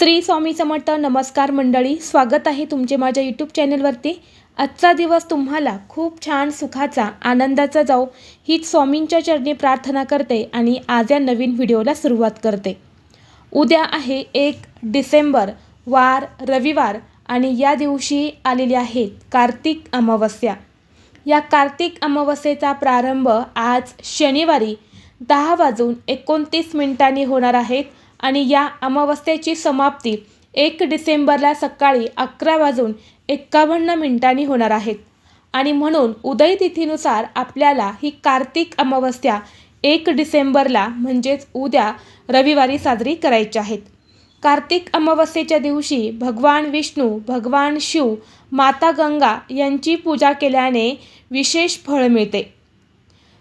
श्री स्वामी समर्थ नमस्कार मंडळी स्वागत आहे तुमचे माझ्या यूट्यूब चॅनलवरती. आजचा दिवस तुम्हाला खूप छान सुखाचा आनंदाचा जाऊ हीच स्वामींच्या चरणी प्रार्थना करते आणि आज या नवीन व्हिडिओला सुरुवात करते. उद्या आहे एक डिसेंबर वार रविवार आणि या दिवशी आलेली आहे कार्तिक अमावस्या. या कार्तिक अमावस्येचा प्रारंभ आज शनिवारी दहा वाजून एकोणतीस मिनिटांनी होणार आहेत आणि या अमावस्येची समाप्ती एक डिसेंबरला सकाळी अकरा वाजून एक्कावन्न मिनिटांनी होणार आहेत आणि म्हणून उदय तिथीनुसार आपल्याला ही कार्तिक अमावस्या एक डिसेंबरला म्हणजेच उद्या रविवारी साजरी करायची आहेत कार्तिक अमावस्येच्या दिवशी भगवान विष्णू भगवान शिव माता गंगा यांची पूजा केल्याने विशेष फळ मिळते.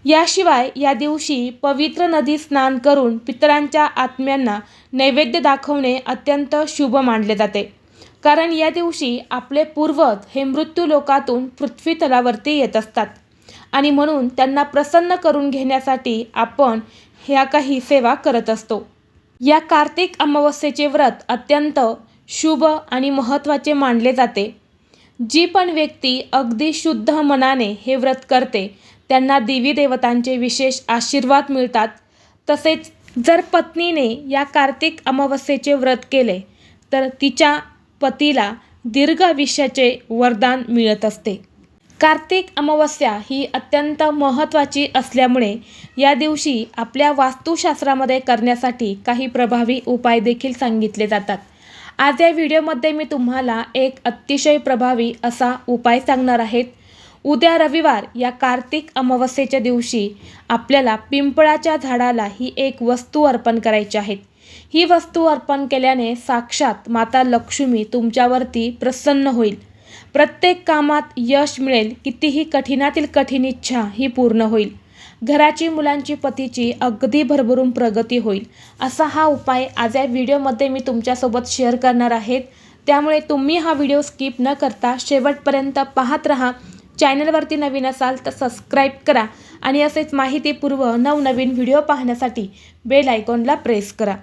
याशिवाय या दिवशी पवित्र नदी स्नान करून पितरांच्या आत्म्यांना नैवेद्य दाखवणे अत्यंत शुभ मानले जाते. कारण या दिवशी आपले पूर्वज हे मृत्यू लोकातून पृथ्वी तलावरती येत असतात आणि म्हणून त्यांना प्रसन्न करून घेण्यासाठी आपण ह्या काही सेवा करत असतो. या कार्तिक अमावस्येचे व्रत अत्यंत शुभ आणि महत्त्वाचे मानले जाते. जी पण व्यक्ती अगदी शुद्ध मनाने हे व्रत करते त्यांना देवी देवतांचे विशेष आशीर्वाद मिळतात. तसेच जर पत्नीने या कार्तिक अमावस्येचे व्रत केले तर तिच्या पतीला दीर्घ आयुष्याचे वरदान मिळत असते. कार्तिक अमावस्या ही अत्यंत महत्त्वाची असल्यामुळे या दिवशी आपल्या वास्तुशास्त्रामध्ये करण्यासाठी काही प्रभावी उपाय देखील सांगितले जातात. आज या व्हिडिओमध्ये मी तुम्हाला एक अतिशय प्रभावी असा उपाय सांगणार आहेत उद्या रविवार या कार्तिक अमावस्येच्या दिवशी आपल्याला पिंपळाच्या झाडाला ही एक वस्तू अर्पण करायची आहेत. ही वस्तू अर्पण केल्याने साक्षात माता लक्ष्मी तुमच्यावरती प्रसन्न होईल. प्रत्येक कामात यश मिळेल कितीही कठीणातील कठीण इच्छा ही पूर्ण होईल. घराची मुलांची पतीची अगदी भरभरून प्रगती होईल. असा हा उपाय आज या व्हिडिओमध्ये मी तुमच्यासोबत शेअर करणार आहेत त्यामुळे तुम्ही हा व्हिडिओ स्किप न करता शेवटपर्यंत पाहत राहा. चॅनलवरती नवीन असाल तर सबस्क्राईब करा आणि असेच माहितीपूर्व नवनवीन व्हिडिओ पाहण्यासाठी बेल आयकॉनला प्रेस करा.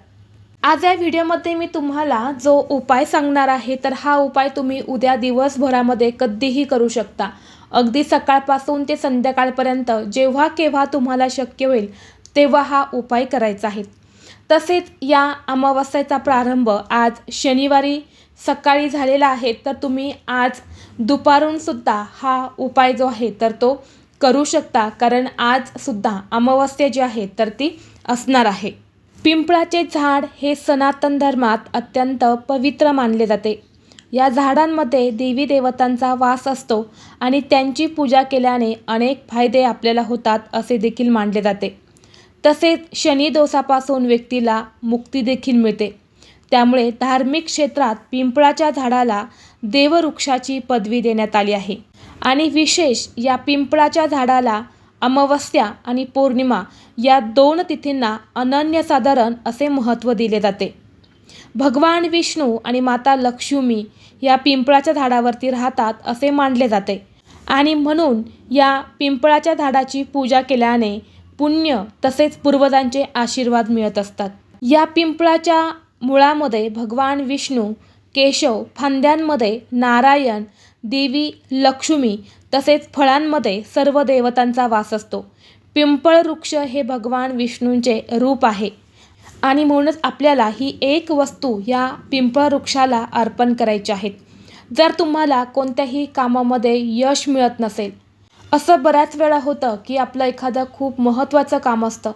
आज या व्हिडिओमध्ये मी तुम्हाला जो उपाय सांगणार आहे तर हा उपाय तुम्ही उद्या दिवसभरामध्ये कधीही करू शकता. अगदी सकाळपासून ते संध्याकाळपर्यंत जेव्हा केव्हा तुम्हाला शक्य होईल तेव्हा हा उपाय करायचा आहे. तसेच या अमावस्येचा प्रारंभ आज शनिवारी सकाळी झालेला आहे तर तुम्ही आज दुपारूनसुद्धा हा उपाय जो आहे तर तो करू शकता. कारण आजसुद्धा अमावस्या जी आहे तर ती असणार आहे. पिंपळाचे झाड हे सनातन धर्मात अत्यंत पवित्र मानले जाते. या झाडांमध्ये देवी देवतांचा वास असतो आणि त्यांची पूजा केल्याने अनेक फायदे आपल्याला होतात असे देखील मानले जाते. तसेच शनिदोषापासून व्यक्तीला मुक्ती देखील मिळते. त्यामुळे धार्मिक क्षेत्रात पिंपळाच्या झाडाला देववृक्षाची पदवी देण्यात आली आहे. आणि विशेष या पिंपळाच्या झाडाला अमावस्या आणि पौर्णिमा या दोन तिथींना अनन्यसाधारण असे महत्त्व दिले जाते. भगवान विष्णू आणि माता लक्ष्मी या पिंपळाच्या झाडावरती राहतात असे मानले जाते. आणि म्हणून या पिंपळाच्या झाडाची पूजा केल्याने पुण्य तसेच पूर्वजांचे आशीर्वाद मिळत असतात. या पिंपळाच्या मुळामध्ये भगवान विष्णू केशव फांद्यांमध्ये नारायण देवी लक्ष्मी तसेच फळांमध्ये सर्व देवतांचा वास असतो. पिंपळ वृक्ष हे भगवान विष्णूंचे रूप आहे. आणि म्हणूनच आपल्याला ही एक वस्तू या पिंपळ वृक्षाला अर्पण करायची आहेत जर तुम्हाला कोणत्याही कामामध्ये यश मिळत नसेल. असं बऱ्याच वेळा होतं की आपलं एखादं खूप महत्त्वाचं काम असतं.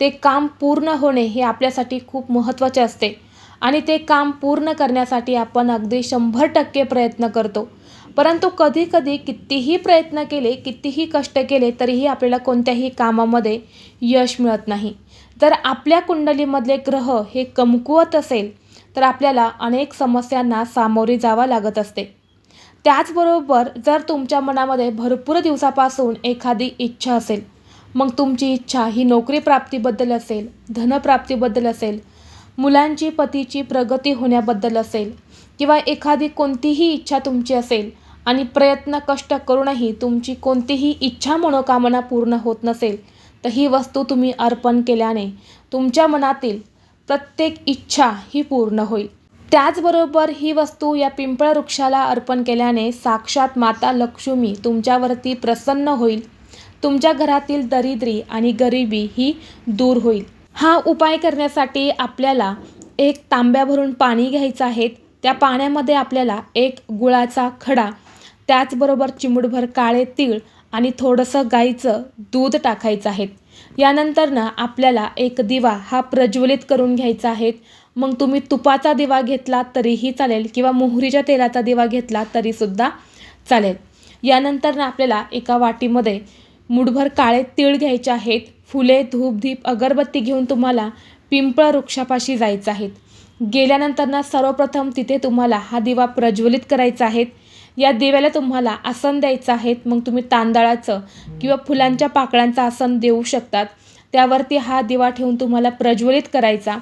ते काम पूर्ण होणे हे आपल्यासाठी खूप महत्त्वाचे असते. आणि ते काम पूर्ण करण्यासाठी आपण अगदी शंभर टक्के प्रयत्न करतो. परंतु कधीकधी कितीही प्रयत्न केले कितीही कष्ट केले तरीही आपल्याला कोणत्याही कामामध्ये यश मिळत नाही. जर आपल्या कुंडलीमधले ग्रह हे कमकुवत असेल तर आपल्याला अनेक समस्यांना सामोरे जावं लागत असते. त्याचबरोबर जर तुमच्या मनामध्ये भरपूर दिवसापासून एखादी इच्छा असेल मग तुमची इच्छा ही नोकरी प्राप्तीबद्दल असेल धनप्राप्तीबद्दल असेल मुलांची पतीची प्रगती होण्याबद्दल असेल किंवा एखादी कोणतीही इच्छा तुमची असेल आणि प्रयत्न कष्ट करूनही तुमची कोणतीही इच्छा मनोकामना पूर्ण होत नसेल तर ही वस्तू तुम्ही अर्पण केल्याने तुमच्या मनातील प्रत्येक इच्छा ही पूर्ण होईल. त्याचबरोबर ही वस्तू या पिंपळ वृक्षाला अर्पण केल्याने साक्षात माता लक्ष्मी तुमच्यावरती प्रसन्न होईल. तुमच्या घरातील दरिद्री आणि गरिबी ही दूर होईल. हा उपाय करण्यासाठी आपल्याला एक तांब्या भरून पाणी घ्यायचं आहे. त्या पाण्यामध्ये आपल्याला एक गुळाचा खडा त्याचबरोबर चिमूटभर काळे तीळ आणि थोडंसं गाईचं दूध टाकायचं आहे. यानंतर ना आपल्याला एक दिवा हा प्रज्वलित करून घ्यायचा आहे. मग तुम्ही तुपाचा दिवा घेतला तरीही चालेल किंवा मोहरीच्या तेलाचा दिवा घेतला तरीसुद्धा चालेल. यानंतर ना आपल्याला एका वाटीमध्ये मुठभर काळे तीळ घ्यायचे आहेत. फुले धूपधीप अगरबत्ती घेऊन तुम्हाला पिंपळ वृक्षापाशी जायचं आहे. गेल्यानंतर ना सर्वप्रथम तिथे तुम्हाला हा दिवा प्रज्वलित करायचा आहे. या दिव्याला तुम्हाला आसन द्यायचं आहे. मग तुम्ही तांदळाचं किंवा फुलांच्या पाकळ्यांचं आसन देऊ शकतात. त्यावरती हा दिवा ठेवून तुम्हाला प्रज्वलित करायचा.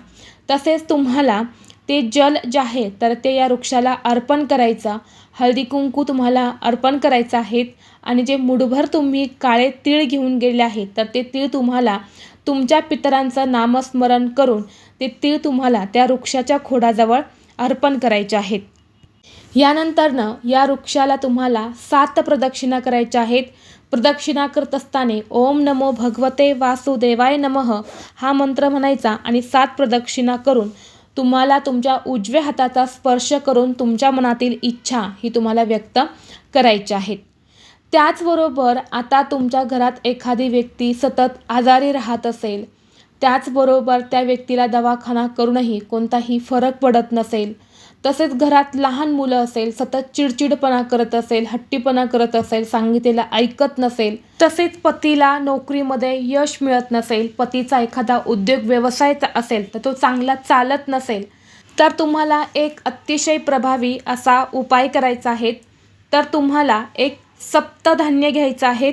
तसेच तुम्हाला ते जल जे आहे तर ते या वृक्षाला अर्पण करायचा. हळदी कुंकू तुम्हाला अर्पण करायचं आहेत. आणि जे मुठभर तुम्ही काळे तीळ घेऊन गेले आहेत तर ते तीळ तुम्हाला तुमच्या पितरांचं नामस्मरण करून ते तीळ तुम्हाला त्या वृक्षाच्या खोडाजवळ अर्पण करायचे आहेत. यानंतरनं या वृक्षाला तुम्हाला सात प्रदक्षिणा करायच्या आहेत. प्रदक्षिणा करत असताना ओम नमो भगवते वासुदेवाय नमः हा मंत्र म्हणायचा आणि सात प्रदक्षिणा करून तुम्हाला तुमच्या उजव्या हाताचा स्पर्श करून तुमच्या मनातील इच्छा ही तुम्हाला व्यक्त करायची आहेत. त्याचबरोबर आता तुमच्या घरात एखादी व्यक्ती सतत आजारी राहत असेल त्याचबरोबर त्या व्यक्तीला दवाखाना करूनही कोणताही फरक पडत नसेल तसेच घरात लहान मुलं असेल सतत चिडचिडपणा करत असेल हट्टीपणा करत असेल सांगितलेला ऐकत नसेल तसेच पतीला नोकरीमध्ये यश मिळत नसेल पतीचा एखादा उद्योग व्यवसाय असेल तर तो चांगला चालत नसेल तर तुम्हाला एक अतिशय प्रभावी असा उपाय करायचा आहे. तर तुम्हाला एक सप्तधान्य घ्यायचं आहे.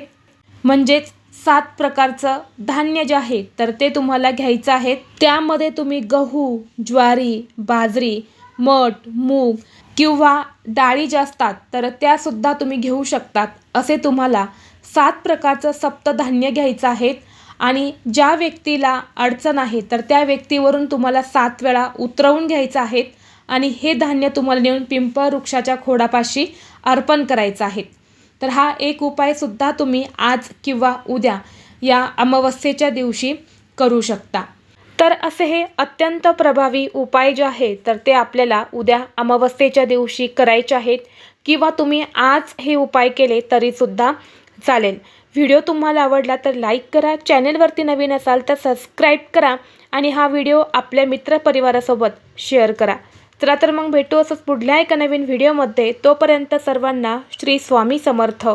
म्हणजेच सात प्रकारचं धान्य जे आहे तर ते तुम्हाला घ्यायचं आहे. त्यामध्ये तुम्ही गहू ज्वारी बाजरी मठ मूग किंवा डाळी ज्या असतात तर त्यासुद्धा तुम्ही घेऊ शकतात. असे तुम्हाला सात प्रकारचं सप्तधान्य घ्यायचं आहेत आणि ज्या व्यक्तीला अडचण आहे तर त्या व्यक्तीवरून तुम्हाला सात वेळा उतरवून घ्यायचं आहेत आणि हे धान्य तुम्हाला नेऊन पिंपळ वृक्षाच्या खोडापाशी अर्पण करायचं आहे तर हा एक उपायसुद्धा तुम्ही आज किंवा उद्या या अमावस्येच्या दिवशी करू शकता. तर असे हे अत्यंत प्रभावी उपाय जे आहेत तर ते आपल्याला उद्या अमावस्येच्या दिवशी करायचे आहेत. किंवा तुम्ही आज हे उपाय केले तरीसुद्धा चालेल. व्हिडिओ तुम्हाला आवडला तर लाईक करा चॅनेलवरती नवीन असाल तर सबस्क्राईब करा आणि हा व्हिडिओ आपल्या मित्रपरिवारासोबत शेअर करा. चला तर मग भेटू असंच पुढल्या एका नवीन व्हिडिओमध्ये. तोपर्यंत सर्वांना श्री स्वामी समर्थ.